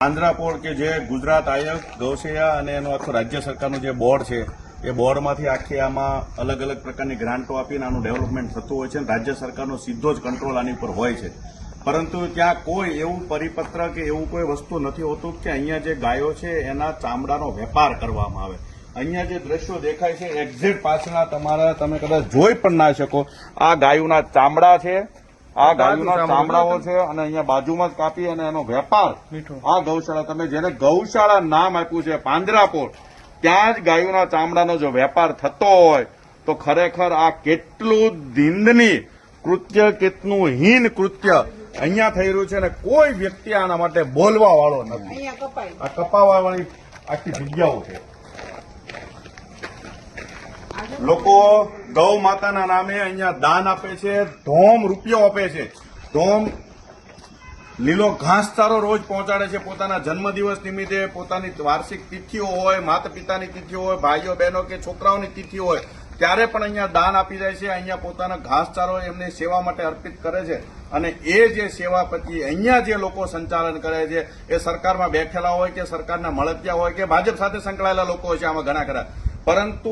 આંધ્રાપોળ કે જે ગુજરાત આયોગ ગૌસેયા અને એનું આખું રાજ્ય સરકારનું જે બોર્ડ છે, એ બોર્ડમાંથી આખી આમાં અલગ અલગ પ્રકારની ગ્રાન્ટો આપીને આનું ડેવલપમેન્ટ થતું હોય છે અને રાજ્ય સરકારનો સીધો જ કંટ્રોલ આની ઉપર હોય છે. પરંતુ ત્યાં કોઈ એવું પરિપત્ર કે એવું કોઈ વસ્તુ નથી હોતું કે અહીંયા જે ગાયો છે, એના ચામડાનો વેપાર કરવામાં આવે. અહીંયા જે દ્રશ્યો દેખાય છે, એક્ઝેક્ટ પાછળના તમારા, તમે કદાચ જોઈ પણ ના શકો. આ ગાયોના ચામડા છે આ ગાયોના ચામડાઓ છે અને અહીંયા બાજુમાં જ કાપી અને એનો વેપાર આ ગૌશાળા તમે જેને ગૌશાળા નામ આપ્યું છે પાંજરાપોર ત્યાં જ ગાયોના ચામડાનો જો વેપાર થતો હોય તો ખરેખર આ કેટલું ધીંદની કૃત્ય કેટલું હીન કૃત્ય અહીંયા થઈ રહ્યું છે અને કોઈ વ્યક્તિ આના માટે બોલવા વાળો નથી. અહીંયા આ કપાવા વાળી આખી જગ્યાઓ છે. લોકો ગૌ માતાના નામે અહીંયા દાન આપે છે, ધોમ રૂપિયો આપે છે. ધોમ લીલો ઘાસચારો રોજ પહોંચાડે છે પોતાના જન્મદિવસ નિમિત્તે, પોતાની વાર્ષિક તિથિઓ હોય માતા પિતાની તિથિઓ હોય, ભાઈઓ, બહેનો કે છોકરાઓની તિથિ હોય, ત્યારે પણ અહીંયા દાન આપી જાય છે, અહીંયા પોતાના ઘાસચારો એમની સેવા માટે અર્પિત કરે છે. અને એ જે સેવા પછી અહીંયા જે લોકો સંચાલન કરે છે, એ સરકારમાં બેઠેલા હોય કે સરકારના મળતિયા હોય કે ભાજપ સાથે સંકળાયેલા લોકો હોય છે, આમાં ઘણા ખરા. પરંતુ